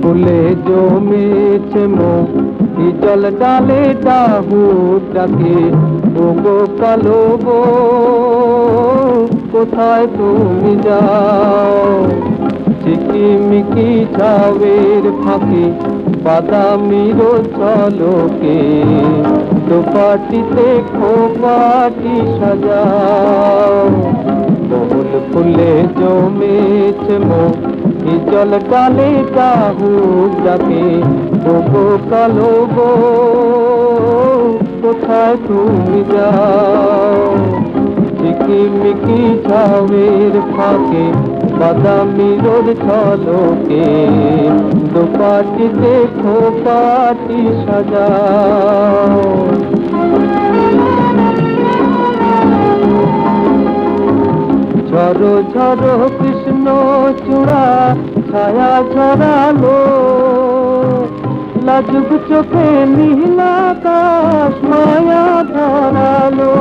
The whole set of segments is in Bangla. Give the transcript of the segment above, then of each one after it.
ফুলে জমেছে মুখ জল ডালে ডাহু ডাকে কালো গো কোথায় তুমি যাও? চিকিমিকি ছাওয়ের ফাঁকে, বাদামির চলকে দোপাটিতে খোপাটি সাজাও। বহুল ফুলে জমেছে মুখ জল ডালে ডাহু ডাকে ওগো কালো গো, কোথায় তুমি যাও? ঝিকিমিকি ছাওয়ের ফাঁকে, বাদামি রোদ ছলকে দোপাটিতে খোপাটি সাজাও। ঝরো ঝরো কৃষ্ণ চূড়া, ছায়া ঝরালো। লাজুক চোখে নীলাকাশ মায়া ধরালো।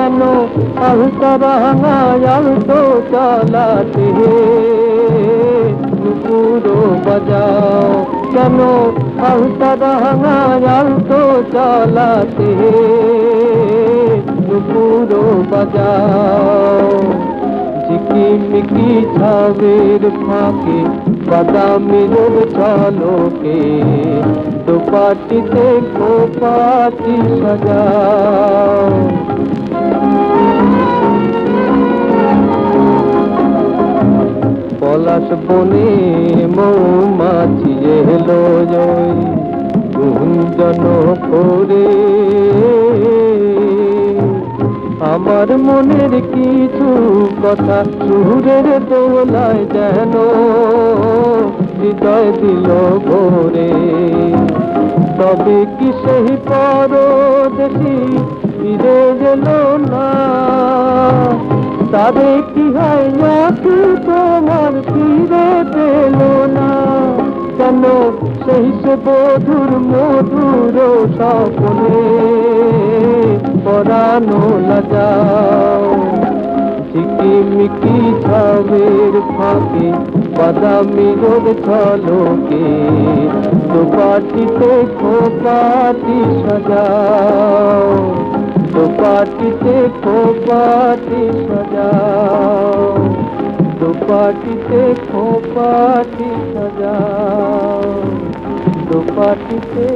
কেন আলতারাঙায় তো চালাতে? নুপুরো বাজাও। কেন আলতারাঙায় তো চালাতে? নুপুরো বাজাও। ঝিকিমিকি ছাবের ফাঁকে বাদামি রোদ ছলকে দুপাটিতে খোপাটি সাজাও। পলাশ বনে মৌমাছি এলো জয়। গুঞ্জন করে, আমার মনের কিছু কথা সুরের দোলায় যেন হৃদয় দিল ভোরে। তবে কি সেই পরদেশি ফিরে গেল না? তবে কেন সেই সে বধুর মধুর স্বপ্নে। পরানো লাগাও ঝিকিমিকি ছাবের ফাঁকে, বাদামি রোদ ছলকে খোপাটি সাজাও খোপাটি সাজাও। দুপাটিতে খোপাটি সাজাও দুপাটিতে